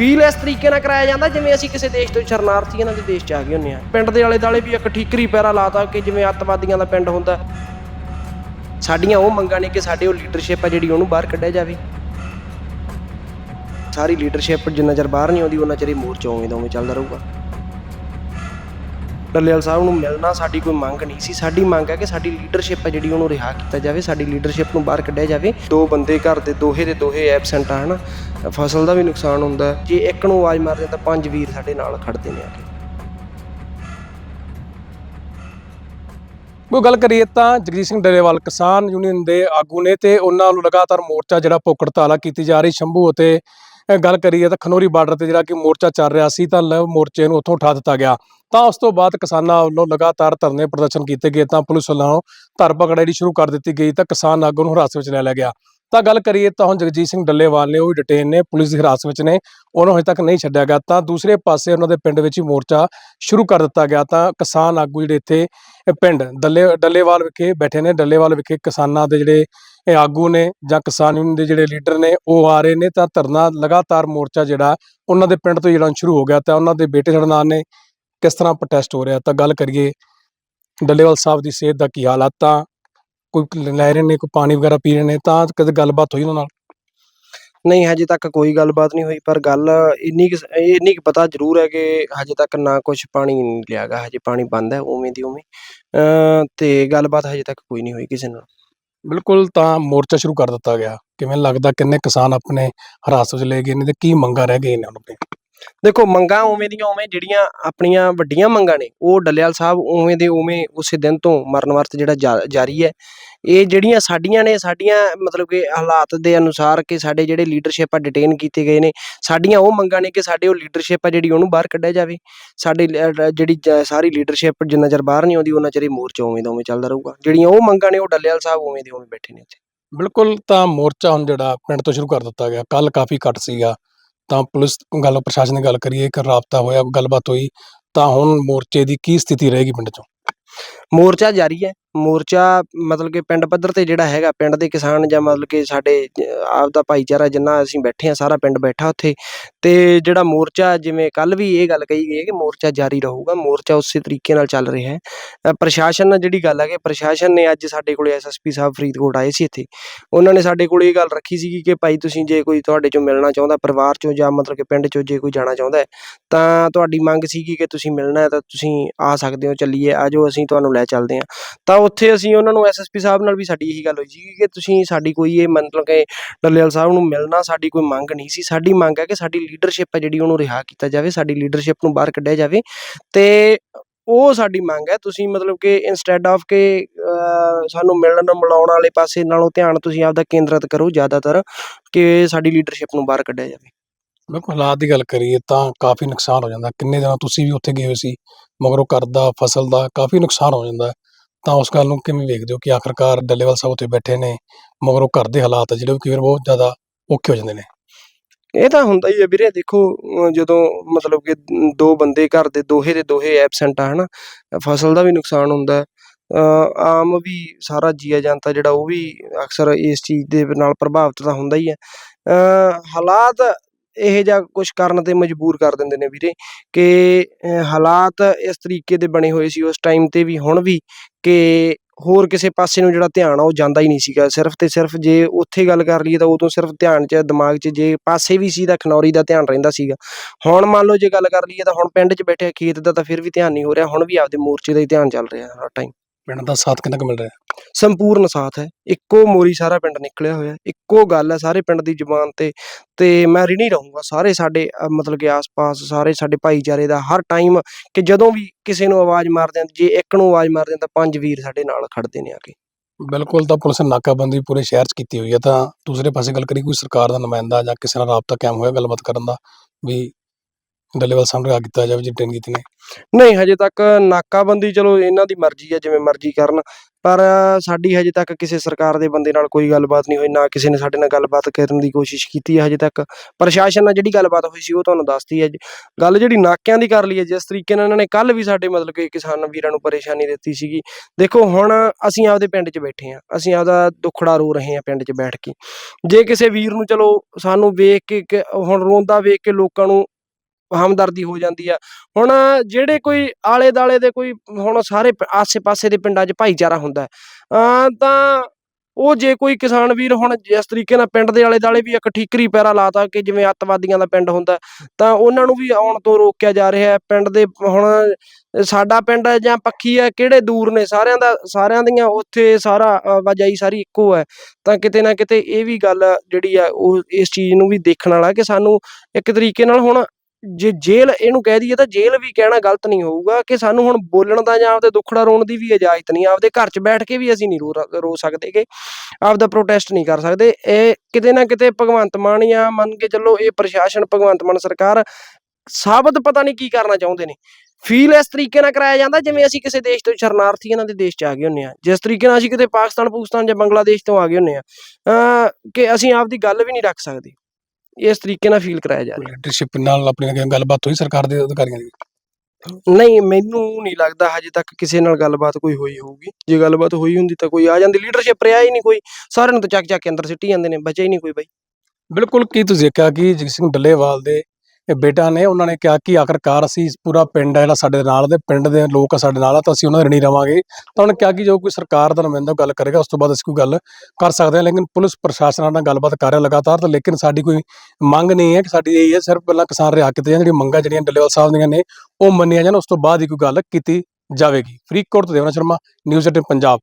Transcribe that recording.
Feel ਇਸ ਤਰੀਕੇ ਨਾਲ ਕਰਾਇਆ ਜਾਂਦਾ ਜਿਵੇਂ ਅਸੀਂ ਕਿਸੇ ਦੇਸ਼ ਤੋਂ ਸ਼ਰਨਾਰਥੀ ਇਹਨਾਂ ਦੇ ਦੇਸ਼ 'ਚ ਆ ਗਏ ਹੁੰਨੇ ਆ ਪਿੰਡ ਦੇ ਆਲੇ ਦਾਲੇ ਵੀ ਇੱਕ ਠੀਕਰੀ ਪੈਰਾ ਲਾਤਾ ਕਿ ਜਿਵੇਂ ਅੱਤਵਾਦੀਆਂ ਦਾ ਪਿੰਡ ਹੁੰਦਾ। ਸਾਡੀਆਂ ਉਹ ਮੰਗਾਂ ਨੇ ਕਿ ਸਾਡੇ ਉਹ ਲੀਡਰਸ਼ਿਪ ਆ ਜਿਹੜੀ ਉਹਨੂੰ ਬਾਹਰ ਕੱਢਿਆ ਜਾਵੇ। ਸਾਰੀ ਲੀਡਰਸ਼ਿਪ ਜਿੰਨਾ ਚਿਰ ਬਾਹਰ ਨਹੀਂ ਆਉਂਦੀ, ਉਹਨਾਂ ਚਿਰ ਇਹ ਮੋਰਚਾ ਉਵੇਂ ਦਾ ਉਵੇਂ ਚੱਲਦਾ ਰਹੂਗਾ। ਡੱਲੇਵਾਲ ਸਾਹਿਬ ਨੂੰ ਮਿਲਣਾ ਸਾਡੀ ਕੋਈ ਮੰਗ ਨਹੀਂ ਸੀ। ਸਾਡੀ ਮੰਗ ਹੈ ਕਿ ਸਾਡੀ ਲੀਡਰਸ਼ਿਪ ਹੈ ਜਿਹੜੀ ਉਹਨੂੰ ਰਿਹਾ ਕੀਤਾ ਜਾਵੇ, ਸਾਡੀ ਲੀਡਰਸ਼ਿਪ ਨੂੰ ਬਾਹਰ ਕੱਢਿਆ ਜਾਵੇ। ਦੋ ਬੰਦੇ ਘਰ ਦੇ ਦੋਹੇ ਦੇ ਦੋਹੇ ਐਬਸੈਂਟ ਆ, ਹਨਾ। ਫਸਲ ਦਾ ਵੀ ਨੁਕਸਾਨ ਹੁੰਦਾ ਜੇ ਇੱਕ ਨੂੰ ਆਵਾਜ਼ ਮਾਰਦੇ ਤਾਂ ਪੰਜ ਵੀਰ ਸਾਡੇ ਨਾਲ ਖੜਦੇ ਨੇ ਆ ਕੇ। ਕੋਈ ਗੱਲ ਕਰੀਏ ਤਾਂ ਜਗਜੀਤ ਸਿੰਘ ਡਰੇਵਾਲ ਕਿਸਾਨ ਯੂਨੀਅਨ ਦੇ ਆਗੂ ਨੇ ਤੇ ਉਹਨਾਂ ਵੱਲੋਂ ਲਗਾਤਾਰ ਮੋਰਚਾ ਜਿਹੜਾ ਭੁੱਖ ਹੜਤਾਲ ਕੀਤੀ ਜਾ ਰਹੀ, ਸ਼ੰਭੂ ਅਤੇ ਗੱਲ ਕਰੀਏ ਤਾਂ ਖਨੋਰੀ ਬਾਰਡਰ ਤੇ ਜਿਹੜਾ ਕਿ ਮੋਰਚਾ ਚੱਲ ਰਿਹਾ ਸੀ ਤਾਂ ਮੋਰਚੇ ਨੂੰ ਉੱਥੋਂ ਉਠਾ ਦਿੱਤਾ ਗਿਆ। ਤਾਂ ਉਸ ਤੋਂ ਬਾਅਦ ਕਿਸਾਨਾਂ ਵੱਲੋਂ ਲਗਾਤਾਰ ਧਰਨੇ ਪ੍ਰਦਰਸ਼ਨ ਕੀਤੇ ਗਏ ਤਾਂ ਪੁਲਿਸ ਵੱਲੋਂ ਧਰਪਕੜ ਜਿਹੜੀ ਸ਼ੁਰੂ ਕਰ ਦਿੱਤੀ ਗਈ ਤਾਂ ਕਿਸਾਨ ਆਗੂ ਨੂੰ ਹਿਰਾਸਤ ਵਿੱਚ ਲੈ ਲਿਆ ਗਿਆ। ਤਾਂ ਗੱਲ ਕਰੀਏ ਤਾਂ ਹੁਣ ਜਗਜੀਤ ਸਿੰਘ ਡੱਲੇਵਾਲ ਨੇ, ਉਹ ਵੀ ਡਿਟੇਨ ਨੇ, ਪੁਲਿਸ ਦੀ ਹਿਰਾਸਤ ਵਿੱਚ ਨੇ, ਉਹਨੂੰ ਹਜੇ ਤੱਕ ਨਹੀਂ ਛੱਡਿਆ ਗਿਆ। ਤਾਂ ਦੂਸਰੇ ਪਾਸੇ ਉਹਨਾਂ ਦੇ ਪਿੰਡ ਵਿੱਚ ਹੀ ਮੋਰਚਾ ਸ਼ੁਰੂ ਕਰ ਦਿੱਤਾ ਗਿਆ। ਤਾਂ ਕਿਸਾਨ ਆਗੂ ਜਿਹੜੇ ਇੱਥੇ ਪਿੰਡ ਡੱਲੇ, ਡੱਲੇਵਾਲ ਵਿਖੇ ਬੈਠੇ ਨੇ, ਡੱਲੇਵਾਲ ਵਿਖੇ ਕਿਸਾਨਾਂ ਦੇ ਜਿਹੜੇ ਇਹ ਆਗੂ ਨੇ ਜਾਂ ਕਿਸਾਨ ਯੂਨੀਅਨ ਦੇ ਜਿਹੜੇ ਲੀਡਰ ਨੇ, ਉਹ ਆ ਰਹੇ ਨੇ। ਤਾਂ ਧਰਨਾ ਲਗਾਤਾਰ ਮੋਰਚਾ ਜਿਹੜਾ, ਉਹਨਾਂ ਦੇ ਪਿੰਡ ਤੋਂ ਜਿਹੜਾ ਸ਼ੁਰੂ ਹੋ ਗਿਆ। ਤਾਂ ਉਹਨਾਂ ਦੇ ਬੇਟੇ ਸਾਡੇ ਨਾਲ ਨੇ, ਕਿਸ ਤਰ੍ਹਾਂ ਪ੍ਰੋਟੈਸਟ ਹੋ ਰਿਹਾ? ਤਾਂ ਗੱਲ ਕਰੀਏ ਡੱਲੇਵਾਲ ਸਾਹਿਬ ਦੀ ਸਿਹਤ ਦਾ ਕੀ ਹਾਲਾਤ? ਤਾਂ ਕੋਈ ਲੈ ਰਹੇ ਨੇ ਕੋਈ ਪਾਣੀ ਵਗੈਰਾ ਪੀ ਰਹੇ ਨੇ ਤਾਂ ਕਦੇ ਗੱਲਬਾਤ ਹੋਈ ਉਹਨਾਂ ਨਾਲ? ਨਹੀਂ ਹਜੇ ਤੱਕ ਕੋਈ ਗੱਲਬਾਤ ਨਹੀਂ ਹੋਈ ਪਰ ਗੱਲ ਇੰਨੀ ਕੁ ਇਹ ਇੰਨੀ ਕੁ ਪਤਾ ਜ਼ਰੂਰ ਹੈ ਕਿ ਹਜੇ ਤੱਕ ਨਾ ਕੁਝ ਪਾਣੀ ਨਹੀਂ ਲਿਆਗਾ ਹਜੇ ਪਾਣੀ ਬੰਦ ਹੈ ਉਵੇਂ ਦੀ ਉਵੇਂ। ਅ ਤੇ ਗੱਲਬਾਤ ਹਜੇ ਤੱਕ ਕੋਈ ਨਹੀਂ ਹੋਈ ਕਿਸੇ ਨਾਲ। ਬਿਲਕੁਲ ਤਾਂ ਮੋਰਚਾ ਸ਼ੁਰੂ ਕਰ ਦਿੱਤਾ ਗਿਆ। ਕਿਵੇਂ ਲੱਗਦਾ ਕਿੰਨੇ ਕਿਸਾਨ ਆਪਣੇ ਹਿਰਾਸਤ ਵਿੱਚ ਲੈ ਗਏ ਨੇ ਤੇ ਕੀ ਮੰਗਾਂ ਰਹਿ ਗਈਆਂ ਨੇ ਉਹਨਾਂ ਦੀਆਂ ਦੇਖੋ ਮੰਗਾਂ ਉਵੇਂ ਦੀਆਂ ਉਵੇਂ ਜਿਹੜੀਆਂ ਆਪਣੀਆਂ ਵੱਡੀਆਂ ਮੰਗਾਂ ਨੇ, ਉਹ ਡੱਲੇਵਾਲ ਸਾਹਿਬ ਉਵੇਂ ਦੇ ਉਵੇਂ ਉਸੇ ਦਿਨ ਤੋਂ ਮਰਨ ਵਰਤ ਜਿਹੜਾ ਜਾਰੀ ਹੈ। ਇਹ ਜਿਹੜੀਆਂ ਸਾਡੀਆਂ ਨੇ, ਸਾਡੀਆਂ ਮਤਲਬ ਕਿ ਹਾਲਾਤ ਦੇ ਅਨੁਸਾਰ ਕਿ ਸਾਡੇ ਜਿਹੜੇ ਲੀਡਰਸ਼ਿਪ ਆ ਡਿਟੇਨ ਕੀਤੇ ਗਏ ਨੇ, ਸਾਡੀਆਂ ਉਹ ਮੰਗਾਂ ਨੇ ਕਿ ਸਾਡੇ ਉਹ ਲੀਡਰਸ਼ਿਪ ਆ ਜਿਹੜੀ ਉਹਨੂੰ ਬਾਹਰ ਕੱਢਿਆ ਜਾਵੇ। ਸਾਡੀ ਜਿਹੜੀ ਸਾਰੀ ਲੀਡਰਸ਼ਿਪ ਜਿੰਨਾ ਚਿਰ ਬਾਹਰ ਨਹੀਂ ਆਉਂਦੀ, ਉਹਨਾਂ ਚਿਰ ਇਹ ਮੋਰਚਾ ਉਵੇਂ ਦਾ ਉਵੇਂ ਚੱਲਦਾ ਰਹੂਗਾ। ਜਿਹੜੀਆਂ ਉਹ ਮੰਗਾਂ ਨੇ, ਉਹ ਡੱਲੇਵਾਲ ਸਾਹਿਬ ਉਵੇਂ ਦੇ ਉਵੇਂ ਬੈਠੇ ਨੇ ਉੱਥੇ। ਬਿਲਕੁਲ ਤਾਂ ਮੋਰਚਾ ਹੁਣ ਜਿਹੜਾ ਪਿੰਡ ਤੋਂ ਸ਼ੁਰੂ ਕਰ ਦਿੱਤਾ ਗਿਆ। ਕੱਲ ਕਾਫੀ ਘੱਟ ਸੀਗਾ। ਤਾਂ ਪੁਲਿਸ ਗੱਲ, ਪ੍ਰਸ਼ਾਸਨ ਦੀ ਗੱਲ ਕਰੀਏ, ਇੱਕ ਰਾਬਤਾ ਹੋਇਆ, ਗੱਲਬਾਤ ਹੋਈ, ਤਾਂ ਹੁਣ ਮੋਰਚੇ ਦੀ ਕੀ ਸਥਿਤੀ ਰਹੇਗੀ ਪਿੰਡ 'ਚੋਂ? ਮੋਰਚਾ ਜਾਰੀ ਹੈ। ਮੋਰਚਾ ਮਤਲਬ ਕਿ ਪਿੰਡ ਪੱਧਰ ਤੇ ਜਿਹੜਾ ਹੈਗਾ ਪਿੰਡ ਦੇ ਕਿਸਾਨ ਜਾਂ ਮਤਲਬ ਕਿ ਸਾਡੇ ਆਪਦਾ ਭਾਈਚਾਰਾ ਜਿੰਨਾ ਅਸੀਂ ਬੈਠੇ ਆ ਸਾਰਾ ਪਿੰਡ ਬੈਠਾ ਉੱਥੇ। ਤੇ ਜਿਹੜਾ ਮੋਰਚਾ ਜਿਵੇਂ ਕੱਲ ਵੀ ਇਹ ਗੱਲ ਕਹੀ ਗਈ ਹੈ ਕਿ ਮੋਰਚਾ ਜਾਰੀ ਰਹੂਗਾ ਮੋਰਚਾ ਉਸੇ ਤਰੀਕੇ ਨਾਲ ਚੱਲ ਰਿਹਾ ਹੈ। ਪ੍ਰਸ਼ਾਸਨ ਨਾਲ ਜਿਹੜੀ ਗੱਲ ਹੈ ਕਿ ਪ੍ਰਸ਼ਾਸਨ ਨੇ ਅੱਜ ਸਾਡੇ ਕੋਲੇ ਐਸਐਸਪੀ ਸਾਹਿਬ ਫਰੀਦਕੋਟ ਆਏ ਸੀ ਇੱਥੇ। ਉਹਨਾਂ ਨੇ ਸਾਡੇ ਕੋਲੇ ਇਹ ਗੱਲ ਰੱਖੀ ਸੀਗੀ ਕਿ ਭਾਈ ਤੁਸੀਂ ਜੇ ਕੋਈ ਤੁਹਾਡੇ ਚੋਂ ਮਿਲਣਾ ਚਾਹੁੰਦਾ ਪਰਿਵਾਰ ਚੋਂ ਜਾਂ ਮਤਲਬ ਕਿ ਪਿੰਡ ਚੋਂ ਜੇ ਕੋਈ ਜਾਣਾ ਚਾਹੁੰਦਾ ਹੈ, ਤਾਂ ਤੁਹਾਡੀ ਮੰਗ ਸੀਗੀ ਕਿ ਤੁਸੀਂ ਮਿਲਣਾ ਹੈ ਤਾਂ ਤੁਸੀਂ ਆ ਸਕਦੇ ਹੋ ਚੱਲੀਏ ਆਜੋ ਅਸੀਂ ਤੁਹਾਨੂੰ ਲੈ ਚੱਲਦੇ ਹਾਂ। ਤਾਂ ਉੱਥੇ ਅਸੀਂ ਉਹਨਾਂ ਨੂੰ ਐਸਐਸਪੀ ਸਾਹਿਬ ਨਾਲ ਵੀ ਸਾਡੀ ਇਹੀ ਗੱਲ ਹੋਈ ਸੀ ਕਿ ਤੁਸੀਂ ਸਾਡੀ ਕੋਈ ਇਹ ਮਤਲਬ ਕਿ ਡੱਲੇਵਾਲ ਸਾਹਿਬ ਨੂੰ ਮਿਲਣਾ ਸਾਡੀ ਕੋਈ ਮੰਗ ਨਹੀਂ ਸੀ। ਸਾਡੀ ਮੰਗ ਹੈ ਕਿ ਸਾਡੀ ਲੀਡਰਸ਼ਿਪ ਹੈ ਜਿਹੜੀ ਉਹਨੂੰ ਰਿਹਾ ਕੀਤਾ ਜਾਵੇ, ਸਾਡੀ ਲੀਡਰਸ਼ਿਪ ਨੂੰ ਬਾਹਰ ਕੱਢਿਆ ਜਾਵੇ। ਤੇ ਉਹ ਸਾਡੀ ਮੰਗ ਹੈ, ਤੁਸੀਂ ਮਤਲਬ ਕਿ ਇਨਸਟੈਡ ਆਫ ਕਿ ਸਾਨੂੰ ਮਿਲਣ ਮਿਲਾਉਣ ਵਾਲੇ ਪਾਸੇ ਨਾਲੋਂ ਧਿਆਨ ਤੁਸੀਂ ਆਪਦਾ ਕੇਂਦਰਿਤ ਕਰੋ ਜ਼ਿਆਦਾਤਰ ਕਿ ਸਾਡੀ ਲੀਡਰਸ਼ਿਪ ਨੂੰ ਬਾਹਰ ਕੱਢਿਆ ਜਾਵੇ। ਬਿਲਕੁਲ ਹਾਲਾਤ ਦੀ ਗੱਲ ਕਰੀਏ ਤਾਂ ਕਾਫੀ ਨੁਕਸਾਨ ਹੋ ਜਾਂਦਾ। ਕਿੰਨੇ ਦਿਨਾਂ ਤੁਸੀਂ ਵੀ ਉੱਥੇ ਗਏ ਹੋਏ ਸੀ, ਮਗਰੋਂ ਘਰ ਦਾ, ਫਸਲ ਦਾ ਕਾਫੀ ਨੁਕਸਾਨ ਹੋ ਜਾਂਦਾ। ਹੈ। ਤਾਂ ਉਸ ਗੱਲ ਨੂੰ ਕਿਵੇਂ ਵੇਖਦੇ ਹੋ ਕਿ ਆਖਰਕਾਰ ਡੱਲੇਵਾਲ ਸਾਹਿਬ ਉੱਥੇ ਬੈਠੇ ਨੇ, ਮਗਰੋਂ ਘਰ ਦੇ ਹਾਲਾਤ ਆ ਜਿਹੜੇ ਉਹ ਕਈ ਵਾਰ ਬਹੁਤ ਜ਼ਿਆਦਾ ਔਖੇ ਹੋ ਜਾਂਦੇ ਨੇ? ਇਹ ਤਾਂ ਹੁੰਦਾ ਹੀ ਹੈ ਵੀਰੇ, ਦੇਖੋ, ਅਹ ਜਦੋਂ ਮਤਲਬ ਕਿ ਦੋ ਬੰਦੇ ਘਰ ਦੇ, ਦੋਹੇ ਦੇ ਦੋਹੇ ਐਬਸੈਂਟ ਆ, ਹਨਾ, ਫਸਲ ਦਾ ਵੀ ਨੁਕਸਾਨ ਹੁੰਦਾ ਹੈ। ਅਹ ਆਮ ਵੀ ਸਾਰਾ ਜੀਆ ਜਨਤਾ ਜਿਹੜਾ ਉਹ ਵੀ ਅਕਸਰ ਇਸ ਚੀਜ਼ ਦੇ ਨਾਲ ਪ੍ਰਭਾਵਿਤ ਤਾਂ ਹੁੰਦਾ ਹੀ ਹੈ। ਅਹ ਹਾਲਾਤ ਇਹ ਜਿਹਾ ਕੁਝ ਕਰਨ ਤੇ ਮਜਬੂਰ ਕਰ ਦਿੰਦੇ ਨੇ ਵੀਰੇ ਕਿ ਹਾਲਾਤ ਇਸ ਤਰੀਕੇ ਦੇ ਬਣੇ ਹੋਏ ਸੀ ਉਸ ਟਾਈਮ ਤੇ ਵੀ, ਹੁਣ ਵੀ ਕਿ ਹੋਰ ਕਿਸੇ ਪਾਸੇ ਨੂੰ ਜਿਹੜਾ ਧਿਆਨ ਆ ਉਹ ਜਾਂਦਾ ਹੀ ਨਹੀਂ ਸੀਗਾ। ਸਿਰਫ ਤੇ ਸਿਰਫ ਜੇ ਉੱਥੇ ਗੱਲ ਕਰ ਲਈਏ ਤਾਂ ਉਦੋਂ ਸਿਰਫ ਧਿਆਨ 'ਚ, ਦਿਮਾਗ 'ਚ ਜੇ ਪਾਸੇ ਵੀ ਸੀ ਤਾਂ ਖਨੌਰੀ ਦਾ ਧਿਆਨ ਰਹਿੰਦਾ ਸੀਗਾ। ਹੁਣ ਮੰਨ ਲਓ ਜੇ ਗੱਲ ਕਰ ਲਈਏ ਤਾਂ ਹੁਣ ਪਿੰਡ 'ਚ ਬੈਠੇ ਖੇਤ ਦਾ ਤਾਂ ਫਿਰ ਵੀ ਧਿਆਨ ਨਹੀਂ ਹੋ ਰਿਹਾ, ਹੁਣ ਵੀ ਆਪਦੇ ਮੋਰਚੇ ਦਾ ਹੀ ਧਿਆਨ ਚੱਲ ਰਿਹਾ ਹਰ ਟਾਈਮ ਪਿੰਡ ਦਾ ਸਾਥ ਕਿੰਨਾ ਕੁ ਮਿਲ ਰਿਹਾ? ਸੰਪੂਰਨ ਸਾਥ ਹੈ। ਇੱਕੋ ਮੋਰੀ ਸਾਰਾ ਪਿੰਡ ਨਿਕਲਿਆ ਹੋਇਆ ਇੱਕੋ ਗੱਲ ਹੈ ਸਾਰੇ ਪਿੰਡ ਦੀ ਜ਼ੁਬਾਨ ਤੇ ਤੇ ਮੈਂ ਰਿਣੀ ਰਹੂੰਗਾ। ਸਾਰੇ ਸਾਡੇ ਅ, ਮਤਲਬ ਕਿ ਆਸ-ਪਾਸ ਸਾਰੇ ਸਾਡੇ ਭਾਈਚਾਰੇ ਦਾ ਹਰ ਟਾਈਮ ਕਿ ਜਦੋਂ ਵੀ ਕਿਸੇ ਨੂੰ ਆਵਾਜ਼ ਮਾਰਦੇ ਆ ਜੇ ਇੱਕ ਨੂੰ ਆਵਾਜ਼ ਮਾਰਦੇ ਆ ਤਾਂ ਪੰਜ ਵੀਰ ਸਾਡੇ ਨਾਲ ਖੜਦੇ ਨੇ ਆ ਕੇ। ਬਿਲਕੁਲ ਤਾਂ ਪੁਲਿਸ ਨੇ ਨਾਕਾਬੰਦੀ ਪੂਰੇ ਸ਼ਹਿਰ 'ਚ ਕੀਤੀ ਹੋਈ ਹੈ। ਤਾਂ ਦੂਸਰੇ ਪਾਸੇ ਗੱਲ ਕਰੀ ਕੋਈ ਸਰਕਾਰ ਦਾ ਨੁਮਾਇੰਦਾ ਜਾਂ ਕਿਸੇ ਨਾਲ ਰਾਬਤਾ ਕਾਇਮ ਹੋਇਆ ਗੱਲਬਾਤ ਕਰਨ ਦਾ? ਵੀ ਡੱਲੇਵਾਲ ਸਾਹਮਣੇ ਆ ਕੀਤਾ ਜਾਵੇ ਜਿੱਦਾਂ ਕੀਤੀ ਨੇ। ਨਹੀਂ, ਹਜੇ ਤੱਕ ਨਾਕਾਬੰਦੀ ਚਲੋ ਇਹਨਾਂ ਦੀ ਮਰਜ਼ੀ ਹੈ ਜਿਵੇਂ ਮਰਜ਼ੀ ਕਰਨ। ਪਰ ਸਾਡੀ ਹਜੇ ਤੱਕ ਕਿਸੇ ਸਰਕਾਰ ਦੇ ਬੰਦੇ ਨਾਲ ਕੋਈ ਗੱਲਬਾਤ ਨਹੀਂ ਹੋਈ, ਨਾ ਕਿਸੇ ਨੇ ਸਾਡੇ ਨਾਲ ਗੱਲਬਾਤ ਕਰਨ ਦੀ ਕੋਸ਼ਿਸ਼ ਕੀਤੀ ਹੈ ਹਜੇ ਤੱਕ। ਪ੍ਰਸ਼ਾਸਨ ਨਾਲ ਜਿਹੜੀ ਗੱਲਬਾਤ ਹੋਈ ਸੀ, ਉਹ ਤੁਹਾਨੂੰ ਦੱਸਤੀ ਹੈ ਗੱਲ ਜਿਹੜੀ ਨਾਕਿਆਂ ਦੀ ਕਰ ਲਈ ਹੈ ਜਿਸ ਤਰੀਕੇ ਨਾਲ ਇਹਨਾਂ ਨੇ ਕੱਲ ਵੀ ਸਾਡੇ ਮਤਲਬ ਕਿ ਕਿਸਾਨ ਵੀਰਾਂ ਨੂੰ ਪਰੇਸ਼ਾਨੀ ਦਿੱਤੀ ਸੀਗੀ। ਦੇਖੋ, ਹੁਣ ਅਸੀਂ ਆਪਦੇ ਪਿੰਡ 'ਚ ਬੈਠੇ ਹਾਂ ਅਸੀਂ ਆਪਦਾ ਦੁੱਖੜਾ ਰੋ ਰਹੇ ਹਾਂ ਪਿੰਡ 'ਚ ਬੈਠ ਕੇ। ਜੇ ਕਿਸੇ ਵੀਰ ਨੂੰ ਚਲੋ ਸਾਨੂੰ ਵੇਖ ਕੇ ਹੁਣ ਰੋਂਦਾ ਵੇਖ ਕੇ ਲੋਕਾਂ ਨੂੰ ਹਮਦਰਦੀ ਹੋ ਜਾਂਦੀ ਆ। ਹੁਣ ਜਿਹੜੇ ਕੋਈ ਆਲੇ ਦਾਲੇ ਦੇ ਕੋਈ ਹੁਣ ਸਾਰੇ ਆਸੇ-ਪਾਸੇ ਦੇ ਪਿੰਡਾਂ 'ਚ ਭਾਈਚਾਰਾ ਹੁੰਦਾ ਤਾਂ ਉਹ ਜੇ ਕੋਈ ਕਿਸਾਨ ਵੀਰ ਹੁਣ ਜਿਸ ਤਰੀਕੇ ਨਾਲ ਪਿੰਡ ਦੇ ਆਲੇ ਦਾਲੇ ਵੀ ਇੱਕ ਠੀਕਰੀ ਪੈਰਾ ਲਾਤਾ ਕਿ ਜਿਵੇਂ ਅੱਤਵਾਦੀਆਂ ਦਾ ਪਿੰਡ ਹੁੰਦਾ, ਤਾਂ ਉਹਨਾਂ ਨੂੰ ਵੀ ਆਉਣ ਤੋਂ ਰੋਕਿਆ ਜਾ ਰਿਹਾ ਹੈ। ਪਿੰਡ ਦੇ ਹੁਣ ਸਾਡਾ ਪਿੰਡ ਹੈ ਜਾਂ ਪੱਖੀ ਹੈ, ਕਿਹੜੇ ਦੂਰ ਨੇ ਸਾਰਿਆਂ ਦਾ, ਸਾਰਿਆਂ ਦੀਆਂ ਉੱਥੇ ਸਾਰਾ ਆਵਾਜਾਈ ਸਾਰੀ ਇੱਕੋ ਹੈ। ਤਾਂ ਕਿਤੇ ਨਾ ਕਿਤੇ ਇਹ ਵੀ ਗੱਲ ਜਿਹੜੀ ਆ ਉਹ ਇਸ ਚੀਜ਼ ਨੂੰ ਵੀ ਦੇਖਣ ਵਾਲਾ ਕਿ ਸਾਨੂੰ ਇੱਕ ਤਰੀਕੇ ਨਾਲ ਹੁਣ ਜੇ ਜੇਲ੍ਹ ਇਹਨੂੰ ਕਹਿ ਦਈਏ ਤਾਂ ਜੇਲ੍ਹ ਵੀ ਕਹਿਣਾ ਗਲਤ ਨਹੀਂ ਹੋਊਗਾ ਕਿ ਸਾਨੂੰ ਹੁਣ ਬੋਲਣ ਦਾ ਜਾਂ ਆਪਦੇ ਦੁੱਖੜਾ ਰੋਣ ਦੀ ਵੀ ਇਜਾਜ਼ਤ ਨਹੀਂ, ਆਪਦੇ ਘਰ 'ਚ ਬੈਠ ਕੇ ਵੀ ਅਸੀਂ ਨਹੀਂ ਰੋ ਰੋ ਸਕਦੇ ਆਪਦਾ ਪ੍ਰੋਟੈਸਟ ਨਹੀਂ ਕਰ ਸਕਦੇ। ਇਹ ਕਿਤੇ ਨਾ ਕਿਤੇ ਭਗਵੰਤ ਮਾਨ ਜਾਂ ਮੰਨ ਕੇ ਚੱਲੋ ਇਹ ਪ੍ਰਸ਼ਾਸਨ, ਭਗਵੰਤ ਮਾਨ ਸਰਕਾਰ ਸਾਬਤ ਪਤਾ ਨਹੀਂ ਕੀ ਕਰਨਾ ਚਾਹੁੰਦੇ ਨੇ। ਫੀਲ ਇਸ ਤਰੀਕੇ ਨਾਲ ਕਰਾਇਆ ਜਾਂਦਾ ਜਿਵੇਂ ਅਸੀਂ ਕਿਸੇ ਦੇਸ਼ ਤੋਂ ਸ਼ਰਨਾਰਥੀ ਇਹਨਾਂ ਦੇ ਦੇਸ਼ 'ਚ ਆ ਗਏ ਹੁੰਨੇ ਆ ਜਿਸ ਤਰੀਕੇ ਨਾਲ ਅਸੀਂ ਕਿਤੇ ਪਾਕਿਸਤਾਨ ਪਾਕਿਸਤਾਨ ਜਾਂ ਬੰਗਲਾਦੇਸ਼ ਤੋਂ ਆ ਗਏ ਹੁੰਨੇ ਆ ਅਹ ਕਿ ਅਸੀਂ ਆਪਦੀ ਗੱਲ ਵੀ ਨਹੀਂ ਰੱਖ ਸਕਦੇ। ਇਸ ਤਰੀਕੇ ਨਾਲ ਫੀਲ ਕਰਾਇਆ ਜਾ ਰਿਹਾ। ਲੀਡਰਸ਼ਿਪ ਨਾਲ ਆਪਣੀ ਨਾਲ ਗੱਲਬਾਤ ਹੋਈ ਸਰਕਾਰ ਦੇ ਅਧਿਕਾਰੀਆਂ ਦੀ? ਨਹੀਂ ਮੈਨੂੰ ਨਹੀਂ ਲੱਗਦਾ ਹਜੇ ਤੱਕ ਕਿਸੇ ਨਾਲ ਗੱਲਬਾਤ ਕੋਈ ਹੋਈ ਹੋਊਗੀ। ਜੇ ਗੱਲਬਾਤ ਹੋਈ ਹੁੰਦੀ ਤਾਂ ਕੋਈ ਆ ਜਾਂਦੀ। ਲੀਡਰਸ਼ਿਪ ਰਿਹਾ ਹੀ ਨਹੀਂ ਕੋਈ। ਸਾਰਿਆਂ ਨੂੰ ਤਾਂ ਚੱਕ ਚੱਕ ਕੇ ਅੰਦਰ ਸਿੱਟੀ ਜਾਂਦੇ ਨੇ। ਬਚਿਆ ਹੀ ਨਹੀਂ ਕੋਈ ਬਾਈ। ਬਿਲਕੁਲ ਕੀ ਤੁਸੀਂ ਦੇਖਿਆ ਕਿ ਜਗਤ ਸਿੰਘ ਡੱਲੇਵਾਲ ਦੇ ਬੇਟਾ ਨੇ, ਉਹਨਾਂ ਨੇ ਕਿਹਾ ਕਿ ਆਖਰਕਾਰ ਅਸੀਂ ਪੂਰਾ ਪਿੰਡ ਹੈ ਜਿਹੜਾ ਸਾਡੇ ਨਾਲ ਦੇ, ਪਿੰਡ ਦੇ ਲੋਕ ਆ ਸਾਡੇ ਨਾਲ ਆ, ਤਾਂ ਅਸੀਂ ਉਹਨਾਂ ਦੇ ਰਣੀ ਰਵਾਂਗੇ। ਤਾਂ ਉਹਨੇ ਕਿਹਾ ਕਿ ਜੋ ਕੋਈ ਸਰਕਾਰ ਦਾ ਨੁਮਾਇੰਦਾ ਗੱਲ ਕਰੇਗਾ, ਉਸ ਤੋਂ ਬਾਅਦ ਅਸੀਂ ਕੋਈ ਗੱਲ ਕਰ ਸਕਦੇ ਹਾਂ, ਲੇਕਿਨ ਪੁਲਿਸ ਪ੍ਰਸ਼ਾਸਨ ਨਾਲ ਗੱਲਬਾਤ ਕਰ ਰਿਹਾ ਲਗਾਤਾਰ, ਤਾਂ ਲੇਕਿਨ ਸਾਡੀ ਕੋਈ ਮੰਗ ਨਹੀਂ ਹੈ ਕਿ ਸਾਡੀ ਇਹ ਹੈ ਸਿਰਫ ਪਹਿਲਾਂ ਕਿਸਾਨ ਰਿਹਾ ਕੀਤੇ ਜਾਣ ਜਿਹੜੀਆਂ ਮੰਗਾਂ ਜਿਹੜੀਆਂ ਡੱਲੇਵਾਲ ਸਾਹਿਬ ਦੀਆਂ ਨੇ, ਉਹ ਮੰਨੀਆਂ ਜਾਣ, ਉਸ ਤੋਂ ਬਾਅਦ ਹੀ ਕੋਈ ਗੱਲ ਕੀਤੀ ਜਾਵੇਗੀ। ਫਰੀਦਕੋਟ ਤੋਂ ਦੇਵਨਾ ਸ਼ਰਮਾ, ਨਿਊਜ਼ 18 ਪੰਜਾਬ।